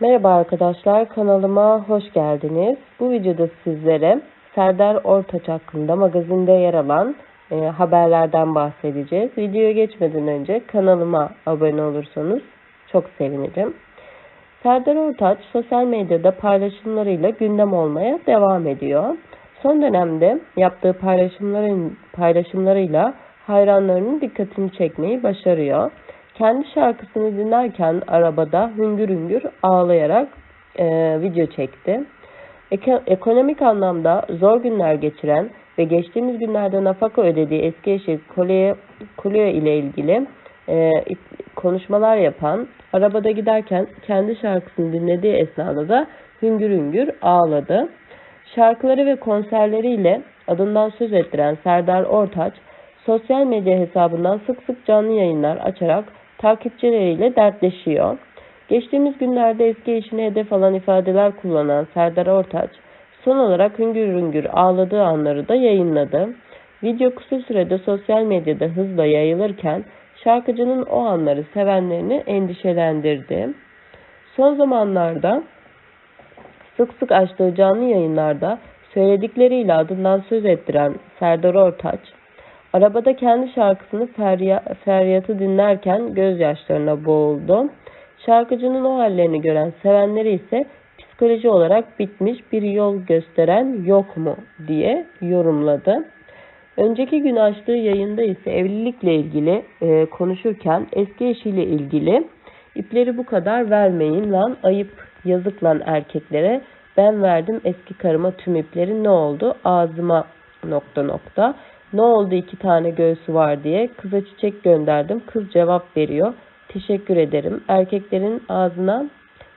Merhaba arkadaşlar, kanalıma hoş geldiniz. Bu videoda sizlere Serdar Ortaç hakkında magazinde yer alan e, haberlerden bahsedeceğiz. Videoya geçmeden önce kanalıma abone olursanız çok sevinirim. Serdar Ortaç sosyal medyada paylaşımlarıyla gündem olmaya devam ediyor. Son dönemde yaptığı paylaşımların paylaşımlarıyla hayranlarının dikkatini çekmeyi başarıyor. Kendi şarkısını dinlerken arabada hüngür hüngür ağlayarak e, video çekti. Eko- ekonomik anlamda zor günler geçiren ve geçtiğimiz günlerde nafaka ödediği eski eşi Kolye ile ilgili e, konuşmalar yapan, arabada giderken kendi şarkısını dinlediği esnada da hüngür hüngür ağladı. Şarkıları ve konserleriyle adından söz ettiren Serdar Ortaç, sosyal medya hesabından sık sık canlı yayınlar açarak takipçileriyle dertleşiyor. Geçtiğimiz günlerde eski eşine hedef alan ifadeler kullanan Serdar Ortaç, son olarak hüngür hüngür ağladığı anları da yayınladı. Video kısa sürede sosyal medyada hızla yayılırken şarkıcının o anları sevenlerini endişelendirdi. Son zamanlarda sık sık açtığı canlı yayınlarda söyledikleriyle adından söz ettiren Serdar Ortaç, arabada kendi şarkısını ferya, feryatı dinlerken gözyaşlarına boğuldu. Şarkıcının o hallerini gören sevenleri ise psikoloji olarak bitmiş bir yol gösteren yok mu diye yorumladı. Önceki gün açtığı yayında ise evlilikle ilgili e, konuşurken eski eşiyle ilgili ipleri bu kadar vermeyin lan ayıp yazık lan erkeklere ben verdim eski karıma tüm ipleri ne oldu ağzıma nokta nokta. Ne oldu iki tane göğsü var diye kıza çiçek gönderdim. Kız cevap veriyor. Teşekkür ederim. Erkeklerin ağzına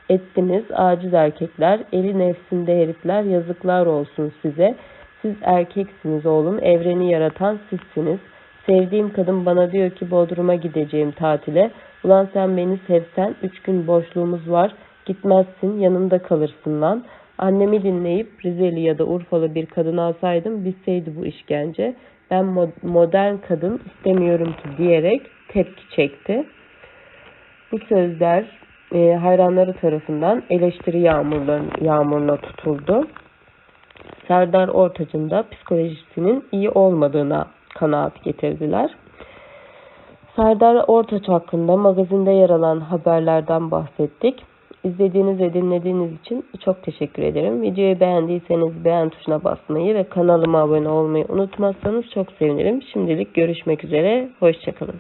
ettiniz. Aciz erkekler eli nefsinde herifler. Yazıklar olsun size. Siz erkeksiniz oğlum. Evreni yaratan sizsiniz. Sevdiğim kadın bana diyor ki Bodrum'a gideceğim tatile. Ulan sen beni sevsen üç gün boşluğumuz var. Gitmezsin yanımda kalırsın lan Annemi dinleyip Rizeli ya da Urfalı bir kadın alsaydım bitseydi bu işkence. Ben modern kadın istemiyorum ki diyerek tepki çekti. Bu sözler e, hayranları tarafından eleştiri yağmuruna tutuldu. Serdar Ortaç'ın da psikolojisinin iyi olmadığına kanaat getirdiler. Serdar Ortaç hakkında magazinde yer alan haberlerden bahsettik. İzlediğiniz ve dinlediğiniz için çok teşekkür ederim. Videoyu beğendiyseniz beğen tuşuna basmayı ve kanalıma abone olmayı unutmazsanız çok sevinirim. Şimdilik görüşmek üzere. Hoşçakalın.